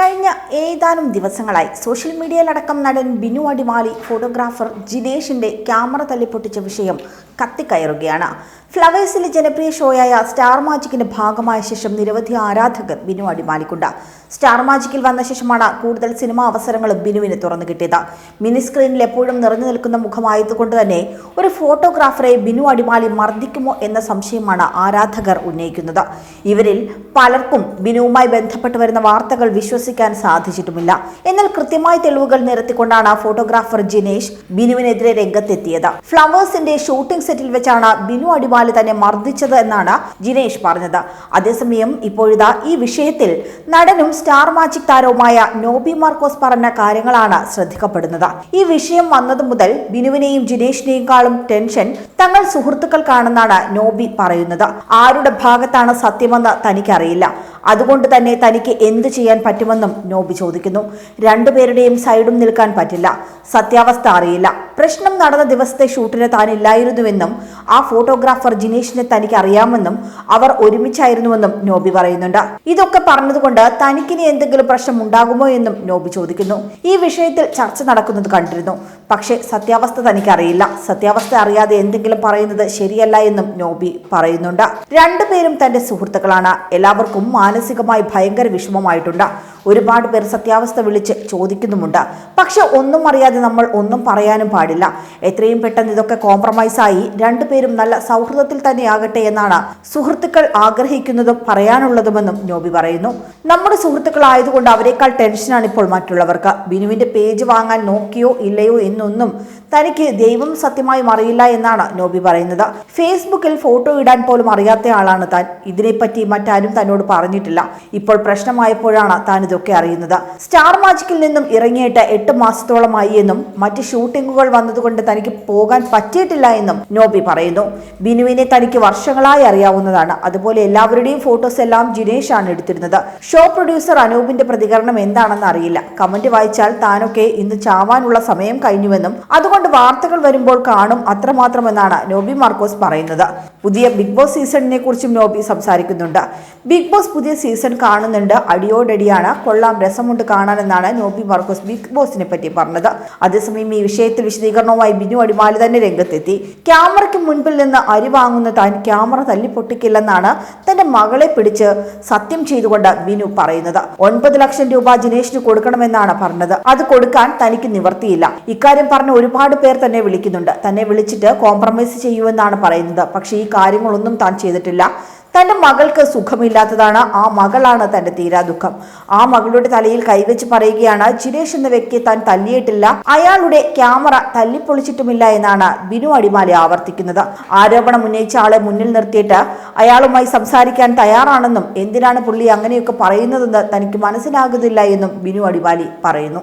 കഴിഞ്ഞ ഏതാനും ദിവസങ്ങളായി സോഷ്യൽ മീഡിയയിലടക്കം നടൻ ബിനു അടിമാലി ഫോട്ടോഗ്രാഫർ ജിനേഷിന്റെ ക്യാമറ തല്ലിപ്പൊട്ടിച്ച വിഷയം കത്തിക്കയറുകയാണ്. ഫ്ലവേഴ്സിലെ ജനപ്രിയ ഷോയായ സ്റ്റാർ മാജിക്കിന്റെ ഭാഗമായ ശേഷം നിരവധി ആരാധകർ ബിനു അടിമാലിക്കുണ്ട്. സ്റ്റാർ മാജിക്കിൽ വന്ന ശേഷമാണ് കൂടുതൽ സിനിമാ അവസരങ്ങളും ബിനുവിന് തുറന്നു കിട്ടിയത്. മിനി സ്ക്രീനിൽ എപ്പോഴും നിറഞ്ഞു നിൽക്കുന്ന മുഖമായതുകൊണ്ട് തന്നെ ഒരു ഫോട്ടോഗ്രാഫറെ ബിനു അടിമാലി മർദ്ദിക്കുമോ എന്ന സംശയമാണ് ആരാധകർ ഉന്നയിക്കുന്നത്. ഇവരിൽ പലർക്കും ബിനുവുമായി ബന്ധപ്പെട്ട് വരുന്ന വാർത്തകൾ വിശ്വസിക്കാൻ സാധിച്ചിട്ടുമില്ല. എന്നാൽ കൃത്യമായ തെളിവുകൾ നിരത്തിക്കൊണ്ടാണ് ഫോട്ടോഗ്രാഫർ ജിനേഷ് ബിനുവിനെതിരെ രംഗത്തെത്തിയത്. ഫ്ലവേഴ്സിന്റെ ഷൂട്ടിംഗ് സെറ്റിൽ വെച്ചാണ് ബിനു അടിമാലി തന്നെ മർദ്ദിച്ചത് എന്നാണ് ജിനേഷ് പറഞ്ഞത്. അതേസമയം ഇപ്പോഴിതാ ഈ വിഷയത്തിൽ നടനും സ്റ്റാർ മാജിക് താരവുമായ നോബി മാർക്കോസ് പറഞ്ഞ കാര്യങ്ങളാണ് ശ്രദ്ധിക്കപ്പെടുന്നത്. ഈ വിഷയം വന്നതു മുതൽ ബിനുവിനെയും ജിനേഷിനെയും ടെൻഷൻ തങ്ങൾ സുഹൃത്തുക്കൾക്കാണെന്നാണ് നോബി പറയുന്നത്. ആരുടെ ഭാഗത്താണ് സത്യമെന്ന് തനിക്കറിയില്ല. അതുകൊണ്ട് തന്നെ തനിക്ക് എന്തു ചെയ്യാൻ പറ്റുമെന്നും നോബി ചോദിക്കുന്നു. രണ്ടുപേരുടെയും സൈഡും നിൽക്കാൻ പറ്റില്ല. സത്യാവസ്ഥ അറിയില്ല. പ്രശ്നം നടന്ന ദിവസത്തെ ഷൂട്ടിന് താൻ ഇല്ലായിരുന്നുവെന്നും ആ ഫോട്ടോഗ്രാഫർ ജിനേഷിനെ തനിക്ക് അറിയാമെന്നും അവർ ഒരുമിച്ചായിരുന്നുവെന്നും നോബി പറയുന്നുണ്ട്. ഇതൊക്കെ പറഞ്ഞതുകൊണ്ട് തനിക്കിനി എന്തെങ്കിലും പ്രശ്നം ഉണ്ടാകുമോ എന്നും നോബി ചോദിക്കുന്നു. ഈ വിഷയത്തിൽ ചർച്ച നടക്കുന്നത് കണ്ടിരുന്നു. പക്ഷേ സത്യാവസ്ഥ തനിക്കറിയില്ല. സത്യാവസ്ഥ അറിയാതെ എന്തെങ്കിലും പറയുന്നത് ശരിയല്ല എന്നും നോബി പറയുന്നുണ്ട്. രണ്ടുപേരും തന്റെ സുഹൃത്തുക്കളാണ്. എല്ലാവർക്കും മാനസികമായി ഭയങ്കര വിഷമമായിട്ടുണ്ട്. ഒരുപാട് പേർ സത്യാവസ്ഥ വിളിച്ച് ചോദിക്കുന്നുമുണ്ട്. പക്ഷെ ഒന്നും അറിയാതെ നമ്മൾ ഒന്നും പറയാനും പാടില്ല. എത്രയും പെട്ടെന്ന് ഇതൊക്കെ കോംപ്രമൈസായി രണ്ടുപേരും നല്ല സൗഹൃദത്തിൽ തന്നെയാകട്ടെ എന്നാണ് സുഹൃത്തുക്കൾ ആഗ്രഹിക്കുന്നതും പറയാനുള്ളതുമെന്നും നോബി പറയുന്നു. നമ്മുടെ സുഹൃത്തുക്കളായതുകൊണ്ട് അവരെക്കാൾ ടെൻഷനാണ് ഇപ്പോൾ മറ്റുള്ളവർക്ക്. ബിനുവിന്റെ പേജ് വാങ്ങാൻ നോക്കിയോ ഇല്ലയോ എന്നൊന്നും തനിക്ക് ദൈവം സത്യമായും അറിയില്ല എന്നാണ് നോബി പറയുന്നത്. ഫേസ്ബുക്കിൽ ഫോട്ടോ ഇടാൻ പോലും അറിയാത്ത ആളാണ് താൻ. ഇതിനെപ്പറ്റി മറ്റാരും തന്നോട് പറഞ്ഞിട്ടില്ല. ഇപ്പോൾ പ്രശ്നമായപ്പോഴാണ് താൻ ഇതൊക്കെ അറിയുന്നത്. സ്റ്റാർ മാജിക്കിൽ നിന്നും ഇറങ്ങിയിട്ട് എട്ട് മാസത്തോളമായി എന്നും മറ്റ് ഷൂട്ടിങ്ങുകൾ വന്നതുകൊണ്ട് തനിക്ക് പോകാൻ പറ്റിയിട്ടില്ല എന്നും നോബി പറയുന്നു. ബിനുവിനെ തനിക്ക് വർഷങ്ങളായി അറിയാവുന്നതാണ്. അതുപോലെ എല്ലാവരുടെയും ഫോട്ടോസ് എല്ലാം ജിനേഷ് ആണ് എടുത്തിരുന്നത്. ഷോ പ്രൊഡ്യൂസർ അനൂപിന്റെ പ്രതികരണം എന്താണെന്ന് അറിയില്ല. കമന്റ് വായിച്ചാൽ താനൊക്കെ ഇന്ന് ചാവാനുള്ള സമയം കഴിഞ്ഞുവെന്നും അതുകൊണ്ട് വാർത്തകൾ വരുമ്പോൾ കാണും അത്രമാത്രമെന്നാണ് നോബി മാർക്കോസ് പറയുന്നത്. പുതിയ ബിഗ് ബോസ് സീസണിനെ കുറിച്ചും നോബി സംസാരിക്കുന്നുണ്ട്. ബിഗ് ബോസ് പുതിയ സീസൺ കാണുന്നുണ്ട്. അടിയോടടിയാണ് കൊള്ളാം രസമുണ്ട് കാണാനെന്നാണ് നോബി മാർക്കോസ് ബിഗ് ബോസിനെ പറ്റി പറഞ്ഞത്. അതേസമയം ഈ വിഷയത്തിൽ വിശദീകരണവുമായി ബിനു അടിമാലി തന്നെ രംഗത്തെത്തി. ക്യാമറയ്ക്ക് മുൻപിൽ നിന്ന് അരി വാങ്ങുന്ന താൻ ക്യാമറ തല്ലിപ്പൊട്ടിക്കില്ലെന്നാണ് തന്റെ മകളെ പിടിച്ച് സത്യം ചെയ്തുകൊണ്ട് ബിനു പറയുന്നത്. ഒൻപത് ലക്ഷം രൂപ ജിനേഷിന് കൊടുക്കണമെന്നാണ് പറഞ്ഞത്. അത് കൊടുക്കാൻ തനിക്ക് നിവർത്തിയില്ല ഇക്കാര്യം പറഞ്ഞ ഒരുപാട് പേർ തന്നെ വിളിക്കുന്നുണ്ട്. തന്നെ വിളിച്ചിട്ട് കോംപ്രമൈസ് ചെയ്യുമെന്നാണ് പറയുന്നത്. പക്ഷേ ഈ കാര്യങ്ങളൊന്നും താൻ ചെയ്തിട്ടില്ല. തന്റെ മകൾക്ക് സുഖമില്ലാത്തതാണ്. ആ മകളാണ് തന്റെ തീരാ ദുഃഖം. ആ മകളുടെ തലയിൽ കൈവച്ച് പറയുകയാണ് ജിനേഷ് എന്ന വ്യക്തിയെ താൻ തല്ലിയിട്ടില്ല. അയാളുടെ ക്യാമറ തല്ലിപ്പൊളിച്ചിട്ടുമില്ല എന്നാണ് ബിനു അടിമാലി ആവർത്തിക്കുന്നത്. ആരോപണം ഉന്നയിച്ച ആളെ മുന്നിൽ നിർത്തിയിട്ട് അയാളുമായി സംസാരിക്കാൻ തയ്യാറാണെന്നും എന്തിനാണ് പുള്ളി അങ്ങനെയൊക്കെ പറയുന്നതെന്ന് തനിക്ക് മനസ്സിലാകുന്നില്ല എന്നും ബിനു അടിമാലി പറയുന്നു.